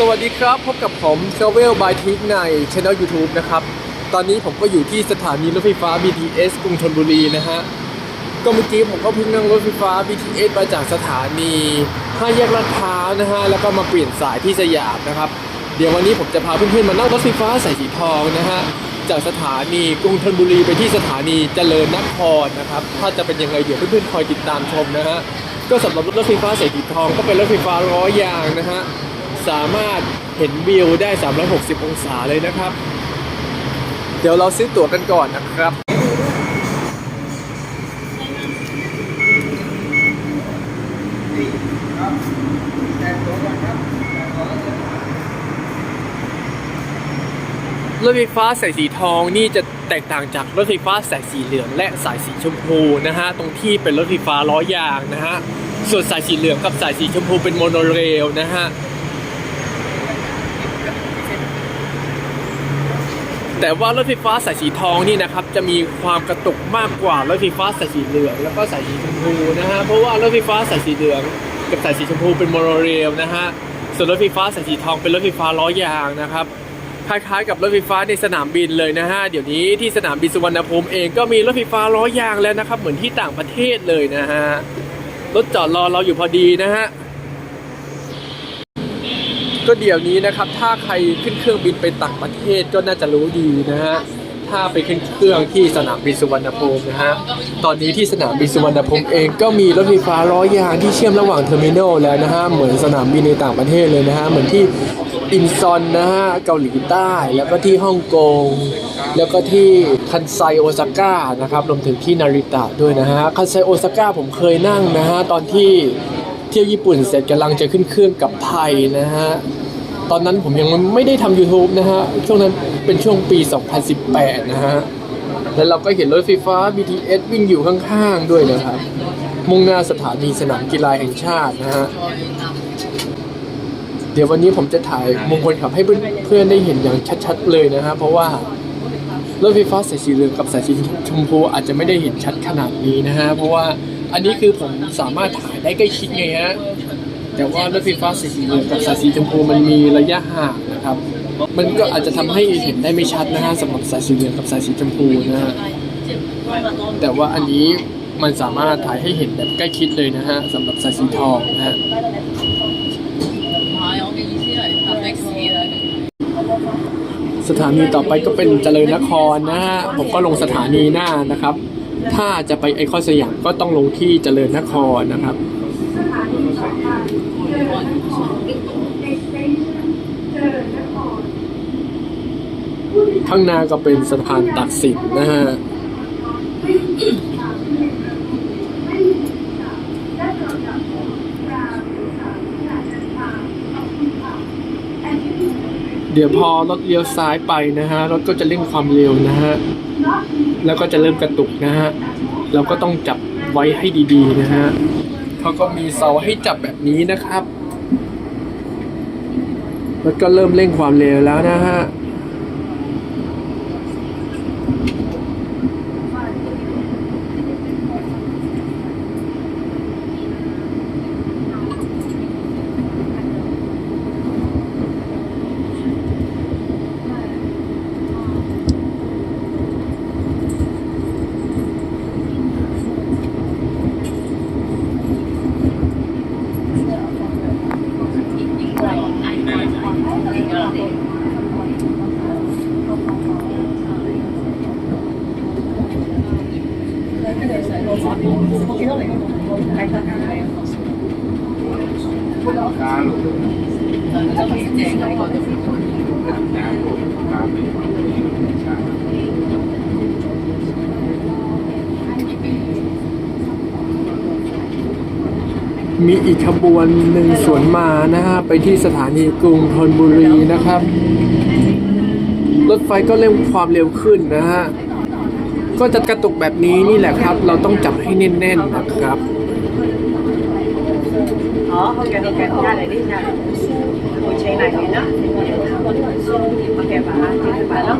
สวัสดีครับ พบกับผม Travel by t i k ใน Channel YouTube นะครับ ตอนนี้ผมก็อยู่ที่สถานีรถไฟฟ้า BTS กรุงธนบุรีนะฮะ ก็เมื่อกี้ผมก็เพิ่งนั่งรถไฟฟ้า BTS มาจากสถานีห้าแยกลาดพร้าวนะฮะ แล้วก็มาเปลี่ยนสายที่สยามนะครับ เดี๋ยววันนี้ผมจะพาเพื่อนๆมานั่งรถไฟฟ้าสายสีทองนะฮะ จากสถานีกรุงธนบุรีไปที่สถานีเจริญนครนะครับ ถ้าจะเป็นยังไงเดี๋ยวเพื่อนๆคอยติดตามชมนะฮะ ก็สำหรับรถไฟฟ้าสายสีทองก็เป็นรถไฟฟ้าล้อยางนะฮะ สามารถเห็นวิวได้ 360 องศาเลยนะครับ เดี๋ยวเราซื้อตั๋วกันก่อนนะครับ รถไฟฟ้าสายสีทองนี่จะแตกต่างจากรถไฟฟ้าสายสีเหลืองและสายสีชมพูนะฮะตรงที่เป็นรถไฟฟ้าล้อยางนะฮะส่วนสายสีเหลืองกับสายสีชมพูเป็นโมโนเรลนะฮะ แต่ว่ารถไฟฟ้าสายสีทองนี่นะครับจะมีความกระตุกมากกว่ารถไฟฟ้าสายสีเหลืองแล้วก็สายสีชมพูนะฮะเพราะว่ารถไฟฟ้าสายสีเหลืองกับสายสีชมพูเป็นโมโนเรลนะฮะส่วนรถไฟฟ้าสายสีทองเป็นรถไฟฟ้าล้อยางนะครับคล้ายๆกับรถไฟฟ้าในสนามบินเลยนะฮะเดี๋ยวนี้ที่สนามบินสุวรรณภูมิเองก็มีรถไฟฟ้าล้อยางแล้วนะครับเหมือนที่ต่างประเทศเลยนะฮะรถจอดรอเราอยู่พอดีนะฮะ ก็เดี๋ยวนี้นะครับ ถ้าใครขึ้นเครื่องบินไปต่างประเทศก็น่าจะรู้ดีนะฮะถ้าไปขึ้นเครื่องที่สนามบินสุวรรณภูมินะฮะตอนนี้ที่สนามบินสุวรรณภูมิเองก็มีรถไฟฟ้าล้อยางที่เชื่อมระหว่างเทอร์มินอลแล้วนะฮะเหมือนสนามบินในต่างประเทศเลยนะฮะเหมือนที่อินซอนนะฮะเกาหลีใต้ แล้วก็ที่ฮ่องกงแล้วก็ที่คันไซโอซาก้านะครับรวมถึงที่นาริตะด้วยนะฮะคันไซโอซาก้าผมเคยนั่งนะฮะตอนที่ เที่ยวญี่ปุ่นเสร็จกำลังจะขึ้นเครื่องกลับไทยนะฮะ ตอนนั้นผมยังไม่ได้ทำ YouTube นะฮะ ช่วงนั้นเป็นช่วงปี 2018 นะฮะ แล้วเราก็เห็นรถไฟฟ้า BTS วิ่งอยู่ข้างๆ ด้วยนะครับ มุ่งหน้าสถานีสนามกีฬาแห่งชาตินะฮะ เดี๋ยววันนี้ผมจะถ่ายมงคลขับให้เพื่อนๆได้เห็นอย่างชัดๆ เลยนะฮะ เพราะว่ารถไฟฟ้าสายสีเหลืองกับสายสีชมพูอาจจะไม่ได้เห็นชัดขนาดนี้นะฮะ เพราะว่า อันนี้คือผมสามารถถ่ายได้ใกล้ชิดไงฮะแต่ว่ารถไฟฟ้าสีเหลืองกับสายสีชมพูมันมีระยะห่างนะครับ มันก็อาจจะทำให้เห็นได้ไม่ชัดนะฮะสำหรับสายสีเหลืองกับสายสีชมพูนะฮะแต่ว่าอันนี้มันสามารถถ่ายให้เห็นแบบใกล้ชิดเลยนะฮะสำหรับสายสีทองนะฮะสถานีต่อไปก็เป็นเจริญนครนะฮะผมก็ลงสถานีหน้านะครับ ถ้าจะไปไอคอนสยามก็ต้องลงที่เจริญนครนะครับ ข้างหน้าก็เป็นสะพานตักสินนะฮะเดี๋ยวพอรถเลี้ยวซ้ายไปนะฮะ รถก็จะเร่งความเร็วนะฮะ แล้วก็จะเริ่มกระตุกนะฮะเราก็ต้องจับไว้ให้ดีๆนะฮะเขาก็มีเสาให้จับแบบนี้นะครับ แล้วก็เริ่มเร่งความเร็วแล้วนะฮะ มีอีกขบวนหนึ่งสวนมานะฮะไปที่สถานีกรุงธนบุรีนะครับ รถไฟก็เร่งความเร็วขึ้นนะฮะก็จะกระตุกแบบนี้นี่แหละครับ เราต้องจับให้แน่นๆนะครับ đó ok ok, hơi cái ra lại đi ra lại ngồi chơi này thì đó ok bà thì bà đó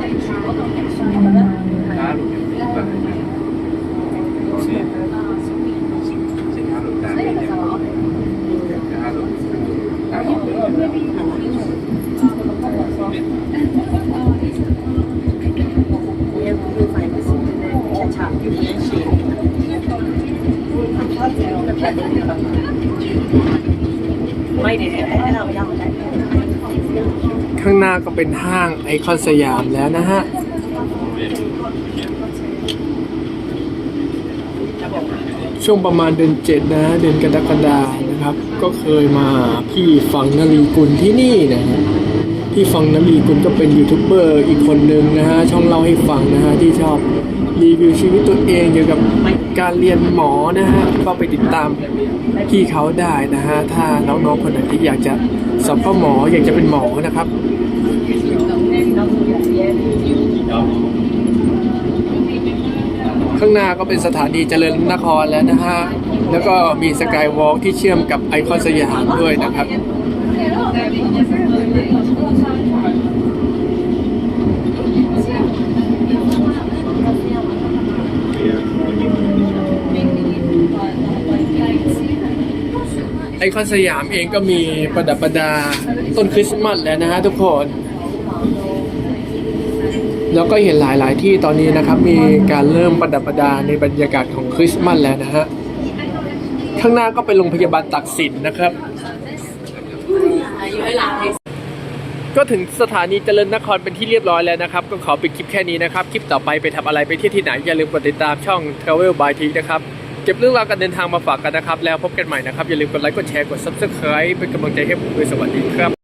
Thank you. ไม่เดี๋ยวให้เราย่างข้างหน้าก็เป็นห้างไอคอนสยามแล้วนะฮะช่วงประมาณเดือนเจ็ดนะ เดือนกรกฎานะครับ ก็เคยมาพี่ฟังนลีกุลที่นี่นะฮะพี่ฟังนลีกุลก็เป็นยูทูบเบอร์อีกคนนึงนะฮะช่องเล่าให้ฟังนะฮะที่ชอบ รีวิวชีวิตตัวเองเกี่ยวกับการเรียนหมอนะฮะก็ไปติดตามพี่เขาได้นะฮะถ้าน้องๆคนไหนที่อยากจะสอบเข้าหมออยากจะเป็นหมอนะครับข้างหน้าก็เป็นสถานีเจริญนครแล้วนะฮะ แล้วก็มีสกายวอล์กที่เชื่อมกับไอคอนสยามด้วยนะครับ ไอคอนสยามเองก็มีประดับประดาต้นคริสต์มาสแล้วนะฮะทุกคน แล้วก็เห็นหลาย ๆ ที่ตอนนี้นะครับ มีการเริ่มประดับประดาในบรรยากาศของคริสต์มาสแล้วนะฮะ ข้างหน้าก็เป็นโรงพยาบาลตักสินนะครับ ก็ถึงสถานีเจริญนครเป็นที่เรียบร้อยแล้วนะครับ ก็ขอปิดคลิปแค่นี้นะครับ คลิปต่อไปไปทำอะไรไปเที่ยวที่ไหน อย่าลืมกดติดตามช่อง Travel by t นะครับเก็บเรื่องราวการเดินทางมาฝากกันนะครับ แล้วพบกันใหม่นะครับ อย่าลืมกดไลค์กดแชร์กด Subscribe เป็นกำลังใจให้ผมด้วยสวัสดีครับ